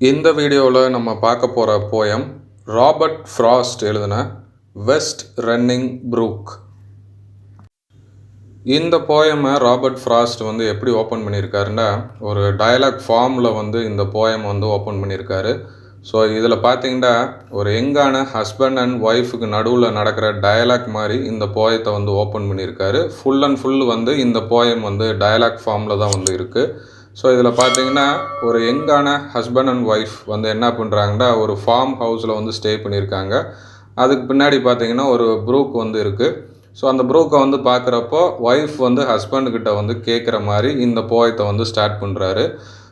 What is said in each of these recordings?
இந்த வீடியோவில் நம்ம பார்க்க போகிற போயம் ராபர்ட் ஃப்ராஸ்ட் எழுதின வெஸ்ட் ரன்னிங் ப்ரூக் இந்த போயமை ராபர்ட் ஃப்ராஸ்ட் வந்து எப்படி ஓப்பன் பண்ணியிருக்காருன்னா ஒரு டயலாக் ஃபார்மில் வந்து இந்த போயம் வந்து ஓப்பன் பண்ணியிருக்காரு ஸோ இதில் பார்த்தீங்கன்னா ஒரு எங்கான ஹஸ்பண்ட் அண்ட் ஒய்ஃபுக்கு நடுவில் நடக்கிற டயலாக் மாதிரி இந்த போயத்தை வந்து ஓப்பன் பண்ணியிருக்காரு ஃபுல் அண்ட் ஃபுல் வந்து இந்த போயம் வந்து டயலாக் ஃபார்மில் தான் வந்து இருக்குது ஸோ இதில் பார்த்தீங்கன்னா ஒரு யங்கான ஹஸ்பண்ட் அண்ட் ஒய்ஃப் வந்து என்ன பண்ணுறாங்கன்னா ஒரு ஃபார்ம் ஹவுஸில் வந்து ஸ்டே பண்ணியிருக்காங்க அதுக்கு பின்னாடி பார்த்தீங்கன்னா ஒரு ப்ரூக் வந்து இருக்குது ஸோ அந்த ப்ரூக்கை வந்து பார்க்குறப்போ ஒய்ஃப் வந்து ஹஸ்பண்டுக்கிட்ட வந்து கேட்குற மாதிரி இந்த போயத்தை வந்து ஸ்டார்ட் பண்ணுறாரு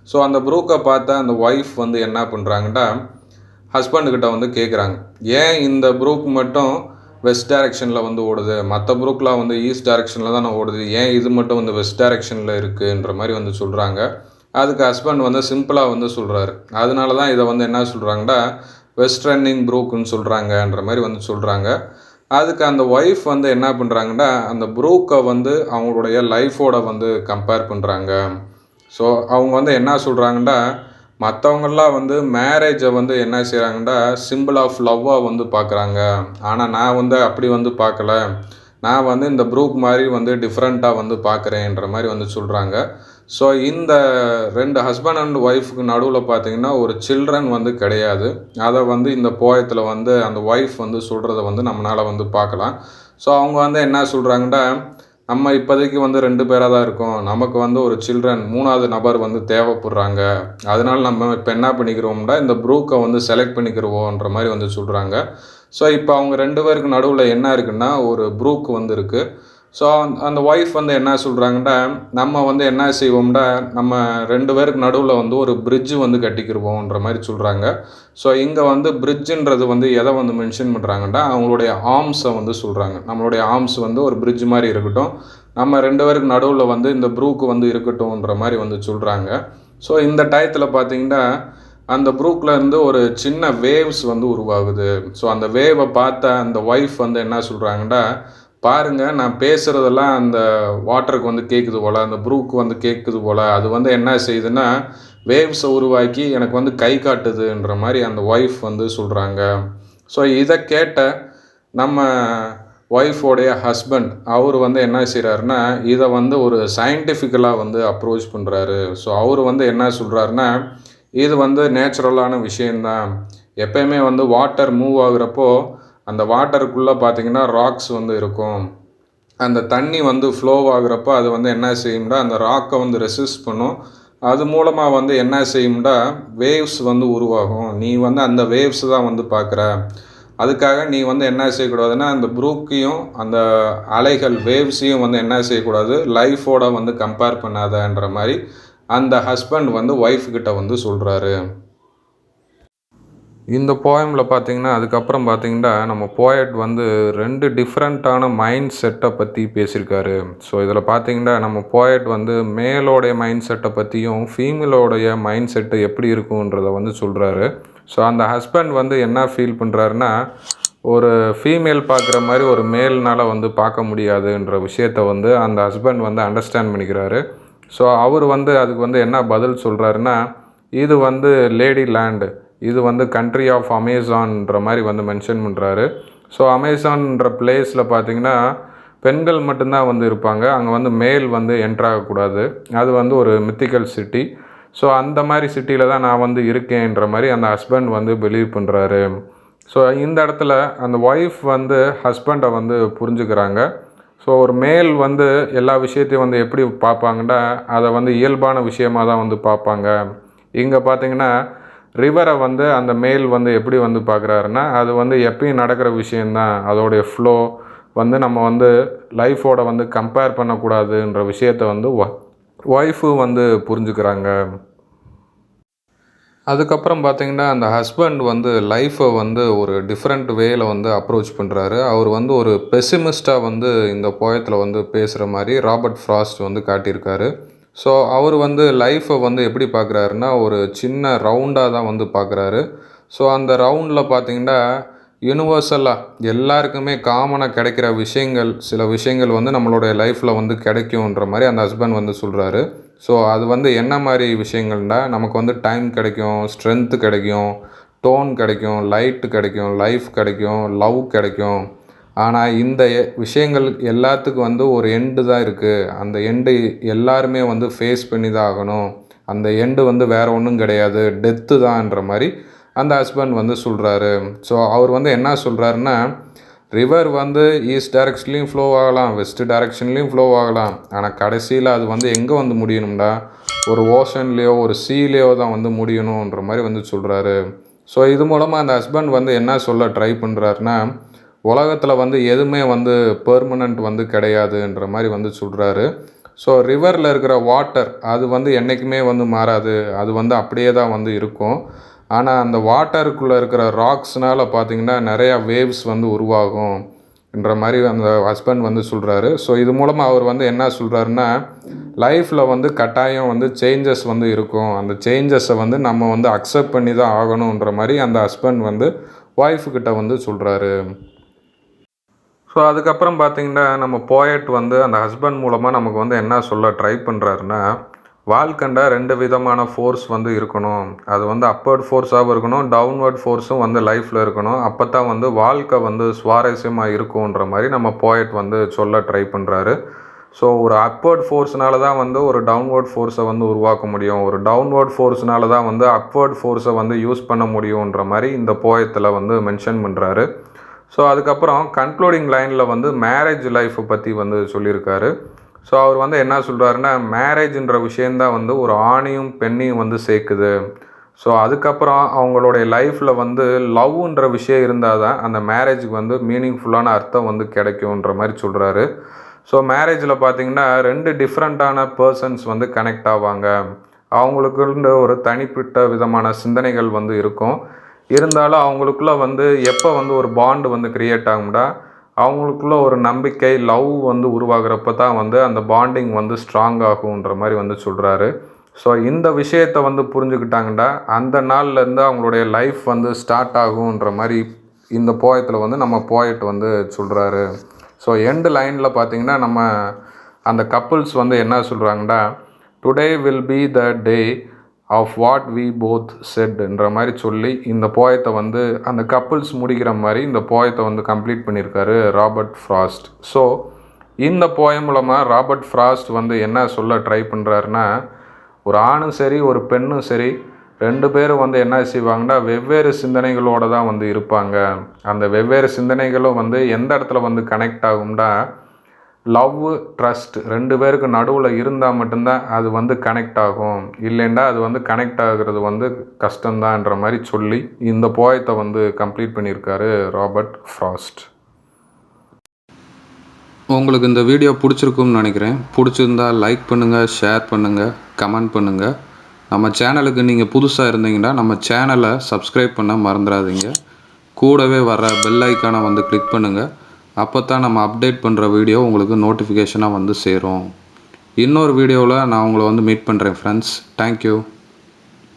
ஸோ அந்த ப்ரூக்கை பார்த்தா அந்த ஒய்ஃப் வந்து என்ன பண்ணுறாங்கன்னா ஹஸ்பண்டுக்கிட்ட வந்து கேட்குறாங்க ஏன் இந்த ப்ரூக் மட்டும் வெஸ்ட் டைரெக்ஷனில் வந்து ஓடுது. மற்ற புரூக்லாம் வந்து ஈஸ்ட் டைரெக்ஷனில் தானே ஓடுது. ஏன் இது மட்டும் வந்து வெஸ்ட் டைரெக்ஷனில் இருக்குன்ற மாதிரி வந்து சொல்கிறாங்க அதுக்கு ஹஸ்பண்ட் வந்து சிம்பிளாக வந்து சொல்கிறாரு அதனால தான் இதை வந்து என்ன சொல்கிறாங்கன்னா வெஸ்ட் ரன்னிங் ப்ரூக்குன்னு சொல்கிறாங்கன்ற மாதிரி வந்து சொல்கிறாங்க அதுக்கு அந்த ஒய்ஃப் வந்து என்ன பண்ணுறாங்கன்னா அந்த ப்ரூக்கை வந்து அவங்களுடைய லைஃபோட வந்து கம்பேர் பண்ணுறாங்க ஸோ அவங்க வந்து என்ன சொல்கிறாங்கன்னா மற்றவங்கள்லாம் வந்து மேரேஜை வந்து என்ன செய்கிறாங்கன்னா சிம்பிள் ஆஃப் லவ்வாக வந்து பார்க்குறாங்க ஆனால் நான் வந்து அப்படி வந்து பார்க்கல நான் வந்து இந்த ப்ரூப் மாதிரி வந்து டிஃப்ரெண்ட்டாக வந்து பார்க்குறேன்ற மாதிரி வந்து சொல்கிறாங்க ஸோ இந்த ரெண்டு ஹஸ்பண்ட் அண்ட் ஒய்ஃபுக்கு நடுவில் பார்த்தீங்கன்னா ஒரு சில்ட்ரன் வந்து கிடையாது. அதை வந்து இந்த போயத்தில் வந்து அந்த ஒய்ஃப் வந்து சொல்கிறத வந்து நம்மளால் வந்து பார்க்கலாம் ஸோ அவங்க வந்து என்ன சொல்கிறாங்கன்னா நம்ம இப்போதைக்கு வந்து ரெண்டு பேராக தான் இருக்கோம். நமக்கு வந்து ஒரு சில்ட்ரன் மூணாவது நபர் வந்து தேவைப்படுறாங்க. அதனால நம்ம இப்போ என்ன பண்ணிக்கிறோம்னா இந்த ப்ரூக்கை வந்து செலக்ட் பண்ணிக்கிறவோன்ற மாதிரி வந்து சொல்கிறாங்க ஸோ இப்போ அவங்க ரெண்டு பேருக்கு நடுவில் என்ன இருக்குன்னா ஒரு ப்ரூக் வந்து இருக்குது ஸோ அந்த ஒய்ஃப் வந்து என்ன சொல்கிறாங்கன்னா நம்ம வந்து என்ன செய்வோம்னா நம்ம ரெண்டு பேருக்கு நடுவில் வந்து ஒரு பிரிட்ஜ் வந்து கட்டிக்கிருவோன்ற மாதிரி சொல்கிறாங்க ஸோ இங்கே வந்து பிரிட்ஜுன்றது வந்து எதை வந்து மென்ஷன் பண்ணுறாங்கன்னா அவங்களுடைய ஆர்ம்ஸை வந்து சொல்கிறாங்க நம்மளுடைய ஆர்ம்ஸ் வந்து ஒரு பிரிட்ஜ் மாதிரி இருக்கட்டும். நம்ம ரெண்டு பேருக்கு நடுவில் வந்து இந்த ப்ரூக்கு வந்து இருக்கட்டும்ன்ற மாதிரி வந்து சொல்கிறாங்க ஸோ இந்த டயத்தில் பார்த்தீங்கன்னா அந்த ப்ரூக்கில் இருந்து ஒரு சின்ன வேவ்ஸ் வந்து உருவாகுது. ஸோ அந்த வேவை பார்த்த அந்த ஒய்ஃப் வந்து என்ன சொல்கிறாங்கன்னா பாருங்க நான் பேசுகிறதெல்லாம் அந்த வாட்டருக்கு வந்து கேட்குது போல் அந்த ப்ரூக்கு வந்து கேட்குது போல். அது வந்து என்ன செய்யுதுன்னா வேவ்ஸை உருவாக்கி எனக்கு வந்து கை காட்டுதுன்ற மாதிரி அந்த ஒய்ஃப் வந்து சொல்கிறாங்க ஸோ இதை கேட்ட நம்ம ஒய்ஃபோடைய ஹஸ்பண்ட் அவர் வந்து என்ன செய்கிறாருன்னா இதை வந்து ஒரு சயின்டிஃபிக்கலாக வந்து அப்ரோச் பண்ணுறாரு ஸோ அவர் வந்து என்ன சொல்கிறாருன்னா இது வந்து நேச்சுரலான விஷயந்தான் எப்பயுமே வந்து வாட்டர் மூவ் ஆகுறப்போ அந்த வாட்டருக்குள்ளே பார்த்தீங்கன்னா ராக்ஸ் வந்து இருக்கும். அந்த தண்ணி வந்து ஃப்ளோ ஆகுறப்போ அது வந்து என்ன செய்யும்னா அந்த ராக்கை வந்து ரெசிஸ்ட் பண்ணும். அது மூலமாக வந்து என்ன செய்யும்னா வேவ்ஸ் வந்து உருவாகும். நீ வந்து அந்த வேவ்ஸ் தான் வந்து பார்க்குற அதுக்காக நீ வந்து என்ன செய்யக்கூடாதுன்னா அந்த ப்ரூக்கையும் அந்த அலைகள் வேவ்ஸையும் வந்து என்ன செய்யக்கூடாது? லைஃபோட வந்து கம்பேர் பண்ணாதன்ற மாதிரி அந்த ஹஸ்பண்ட் வந்து ஒய்ஃப் கிட்ட வந்து சொல்கிறாரு இந்த போயமில் பார்த்தீங்கன்னா அதுக்கப்புறம் பார்த்தீங்கன்னா நம்ம போயட் வந்து ரெண்டு டிஃப்ரெண்ட்டான மைண்ட் செட்டை பற்றி பேசியிருக்காரு. ஸோ இதில் பார்த்தீங்கன்னா நம்ம போயட் வந்து மேலோடைய மைண்ட் செட்டை பற்றியும் ஃபீமேலோடைய மைண்ட் செட்டு எப்படி இருக்குன்றதை வந்து சொல்கிறாரு ஸோ அந்த ஹஸ்பண்ட் வந்து என்ன ஃபீல் பண்ணுறாருன்னா ஒரு ஃபீமேல் பார்க்குற மாதிரி ஒரு மேல்னால் வந்து பார்க்க முடியாதுன்ற விஷயத்த வந்து அந்த ஹஸ்பண்ட் வந்து அண்டர்ஸ்டாண்ட் பண்ணிக்கிறாரு. ஸோ அவர் வந்து அதுக்கு வந்து என்ன பதில் சொல்கிறாருன்னா இது வந்து லேடி லேண்டு. இது வந்து கண்ட்ரி ஆஃப் அமேசான்ற மாதிரி வந்து மென்ஷன் பண்ணுறாரு ஸோ அமேசான்ற பிளேஸில் பார்த்தீங்கன்னா பெண்கள் மட்டும்தான் வந்து இருப்பாங்க. அங்கே வந்து மேல் வந்து என்ட்ராகக்கூடாது அது வந்து ஒரு மித்திக்கல் சிட்டி ஸோ அந்த மாதிரி சிட்டியில் தான் நான் வந்து இருக்கேன்ற மாதிரி அந்த ஹஸ்பண்ட் வந்து பிலீவ் பண்ணுறாரு ஸோ இந்த இடத்துல அந்த ஒய்ஃப் வந்து ஹஸ்பண்டை வந்து புரிஞ்சுக்கிறாங்க. ஸோ ஒரு மேல் வந்து எல்லா விஷயத்தையும் வந்து எப்படி பார்ப்பாங்கன்னா அதை வந்து இயல்பான விஷயமாக தான் வந்து பார்ப்பாங்க இங்கே பார்த்தீங்கன்னா ரிவரை வந்து அந்த மேல் வந்து எப்படி வந்து பார்க்குறாருன்னா அது வந்து எப்பயும் நடக்கிற விஷயந்தான். அதோடைய ஃப்ளோ வந்து நம்ம வந்து லைஃபோட வந்து கம்பேர் பண்ணக்கூடாதுன்ற விஷயத்த வந்து ஒய்ஃபு வந்து புரிஞ்சுக்கிறாங்க. அதுக்கப்புறம் பார்த்தீங்கன்னா அந்த ஹஸ்பண்ட் வந்து லைஃப்பை வந்து ஒரு டிஃப்ரெண்ட் வேயில் வந்து அப்ரோச் பண்ணுறாரு அவர் வந்து ஒரு பெசிமிஸ்ட்டாக வந்து இந்த போயத்தில் வந்து பேசுகிற மாதிரி ராபர்ட் ஃப்ராஸ்ட் வந்து காட்டியிருக்காரு. ஸோ அவர் வந்து லைஃப்பை வந்து எப்படி பார்க்குறாருன்னா ஒரு சின்ன ரவுண்டாக தான் வந்து பார்க்குறாரு. ஸோ அந்த ரவுண்டில் பார்த்தீங்கன்னா யூனிவர்சலாக எல்லாருக்குமே காமனாக கிடைக்கிற விஷயங்கள் சில விஷயங்கள் வந்து நம்மளுடைய லைஃப்பில் வந்து கிடைக்குன்ற மாதிரி அந்த ஹஸ்பண்ட் வந்து சொல்கிறாரு ஸோ அது வந்து என்ன மாதிரி விஷயங்கள்னா நமக்கு வந்து டைம் கிடைக்கும் ஸ்ட்ரென்த்து கிடைக்கும் டோன் கிடைக்கும் லைட்டு கிடைக்கும் லைஃப் கிடைக்கும் லவ் கிடைக்கும். ஆனால் இந்த எ- விஷயங்கள் எல்லாத்துக்கும் வந்து ஒரு எண்டு தான் இருக்குது அந்த எண்டு எல்லாருமே வந்து ஃபேஸ் பண்ணி தான் ஆகணும் அந்த எண்டு வந்து வேறு ஒன்றும் கிடையாது. டெத்து தான்ன்ற மாதிரி அந்த ஹஸ்பண்ட் வந்து சொல்கிறாரு ஸோ அவர் வந்து என்ன சொல்கிறாருன்னா ரிவர் வந்து ஈஸ்ட் டைரக்ஷன்லேயும் ஃப்ளோ ஆகலாம் வெஸ்ட் டைரக்ஷன்லேயும் ஃப்ளோ ஆகலாம். ஆனால் கடைசியில் அது வந்து எங்கே வந்து முடியணும்டா? ஒரு ஓஷன்லேயோ ஒரு சீலேயோ தான் வந்து முடியணுன்ற மாதிரி வந்து சொல்கிறாரு ஸோ இது மூலமாக அந்த ஹஸ்பண்ட் வந்து என்ன சொல்ல ட்ரை பண்ணுறாருன்னா உலகத்தில் வந்து எதுவுமே வந்து பெர்மனண்ட் வந்து கிடையாதுன்ற மாதிரி வந்து சொல்கிறாரு ஸோ ரிவரில் இருக்கிற வாட்டர் அது வந்து என்றைக்குமே வந்து மாறாது. அது வந்து அப்படியே தான் வந்து இருக்கும். ஆனால் அந்த வாட்டருக்குள்ளே இருக்கிற ராக்ஸ்னால் பார்த்தீங்கன்னா நிறையா வேவ்ஸ் வந்து உருவாகும் என்ற மாதிரி அந்த ஹஸ்பண்ட் வந்து சொல்கிறாரு ஸோ இது மூலமாக அவர் வந்து என்ன சொல்கிறாருன்னா லைஃப்பில் வந்து கட்டாயம் வந்து சேஞ்சஸ் வந்து இருக்கும். அந்த சேஞ்சஸை வந்து நம்ம வந்து அக்செப்ட் பண்ணி தான் ஆகணுன்ற மாதிரி அந்த ஹஸ்பண்ட் வந்து ஒய்ஃபுக்கிட்ட வந்து சொல்கிறாரு ஸோ அதுக்கப்புறம் பார்த்தீங்கன்னா நம்ம போயட் வந்து அந்த ஹஸ்பண்ட் மூலமாக நமக்கு வந்து என்ன சொல்ல ட்ரை பண்ணுறாருன்னா வாழ்க்கண்டா ரெண்டு விதமான ஃபோர்ஸ் வந்து இருக்கணும். அது வந்து அப்வர்ட் ஃபோர்ஸாகவும் இருக்கணும் டவுன்வர்ட் ஃபோர்ஸும் வந்து லைஃப்பில் இருக்கணும். அப்போ தான் வந்து வாழ்க்கை வந்து சுவாரஸ்யமாக இருக்கும்ன்ற மாதிரி நம்ம போயட் வந்து சொல்ல ட்ரை பண்ணுறாரு ஸோ ஒரு அப்வர்ட் ஃபோர்ஸ்னால தான் வந்து ஒரு டவுன்வர்ட் ஃபோர்ஸை வந்து உருவாக்க முடியும். ஒரு டவுன்வர்ட் ஃபோர்ஸ்னால தான் வந்து அப்வர்ட் ஃபோர்ஸை வந்து யூஸ் பண்ண முடியுன்ற மாதிரி இந்த போயத்தில் வந்து மென்ஷன் பண்ணுறாரு ஸோ அதுக்கப்புறம் கன்க்ளூடிங் லைனில் வந்து மேரேஜ் லைஃப்பை பற்றி வந்து சொல்லியிருக்காரு. ஸோ அவர் வந்து என்ன சொல்கிறாருன்னா மேரேஜ்ன்ற விஷயந்தான் வந்து ஒரு ஆணையும் பெண்ணையும் வந்து சேர்க்குது. ஸோ அதுக்கப்புறம் அவங்களுடைய லைஃப்பில் வந்து லவ்ன்ற விஷயம் இருந்தால் தான் அந்த மேரேஜுக்கு வந்து மீனிங்ஃபுல்லான அர்த்தம் வந்து கிடைக்குன்ற மாதிரி சொல்கிறாரு ஸோ மேரேஜில் பார்த்தீங்கன்னா ரெண்டு டிஃப்ரெண்ட்டான பர்சன்ஸ் வந்து கனெக்ட் ஆவாங்க. அவங்களுக்குன்ற ஒரு தனிப்பட்ட விதமான சிந்தனைகள் வந்து இருக்கும். இருந்தாலும் அவங்களுக்குள்ள வந்து எப்போ வந்து ஒரு பாண்டு வந்து கிரியேட் ஆகும்டா அவங்களுக்குள்ள ஒரு நம்பிக்கை லவ் வந்து உருவாகிறப்ப தான் வந்து அந்த பாண்டிங் வந்து ஸ்ட்ராங் ஆகுன்ற மாதிரி வந்து சொல்கிறாரு ஸோ இந்த விஷயத்தை வந்து புரிஞ்சுக்கிட்டாங்கடா அந்த நாள்லேருந்து அவங்களுடைய லைஃப் வந்து ஸ்டார்ட் ஆகுன்ற மாதிரி இந்த போயத்தில் வந்து நம்ம போயட் வந்து சொல்கிறாரு ஸோ எண்டு லைனில் பார்த்தீங்கன்னா நம்ம அந்த கப்புள்ஸ் வந்து என்ன சொல்கிறாங்கடா today will be the day of what we both set மாதிரி சொல்லி இந்த போயத்தை வந்து அந்த கப்புள்ஸ் முடிக்கிற மாதிரி இந்த போயத்தை வந்து கம்ப்ளீட் பண்ணியிருக்காரு ராபர்ட் ஃப்ராஸ்ட் ஸோ இந்த போயம் மூலமாக ராபர்ட் ஃப்ராஸ்ட் வந்து என்ன சொல்ல ட்ரை பண்ணுறாருன்னா ஒரு ஆணும் சரி ஒரு பெண்ணும் சரி ரெண்டு பேரும் வந்து என்ன செய்வாங்கன்னா வெவ்வேறு சிந்தனைகளோட தான் வந்து இருப்பாங்க. அந்த வெவ்வேறு சிந்தனைகளும் வந்து எந்த இடத்துல வந்து கனெக்ட் ஆகும்னா லவ் ட்ரஸ்ட் ரெண்டு பேருக்கு நடுவில் இருந்தால் மட்டும்தான் அது வந்து கனெக்ட் ஆகும். இல்லைண்டா அது வந்து கனெக்ட் ஆகுறது வந்து கஷ்டம்தான்ற மாதிரி சொல்லி இந்த போயத்தை வந்து கம்ப்ளீட் பண்ணியிருக்காரு ராபர்ட் ஃப்ராஸ்ட் உங்களுக்கு இந்த வீடியோ பிடிச்சிருக்கும்னு நினைக்கிறேன். பிடிச்சிருந்தா லைக் பண்ணுங்கள் ஷேர் பண்ணுங்கள் கமெண்ட் பண்ணுங்கள் நம்ம சேனலுக்கு நீங்கள் புதுசாக இருந்தீங்கன்னா நம்ம சேனலை சப்ஸ்கிரைப் பண்ண மறந்துடாதீங்க. கூடவே வர பெல் ஐக்கானை வந்து கிளிக் பண்ணுங்கள் அப்போ தான் நம்ம அப்டேட் பண்ணுற வீடியோ உங்களுக்கு நோட்டிஃபிகேஷனாக வந்து சேரும். இன்னொரு வீடியோவில் நான் உங்களை வந்து மீட் பண்ணுறேன் ஃப்ரெண்ட்ஸ் தேங்க்யூ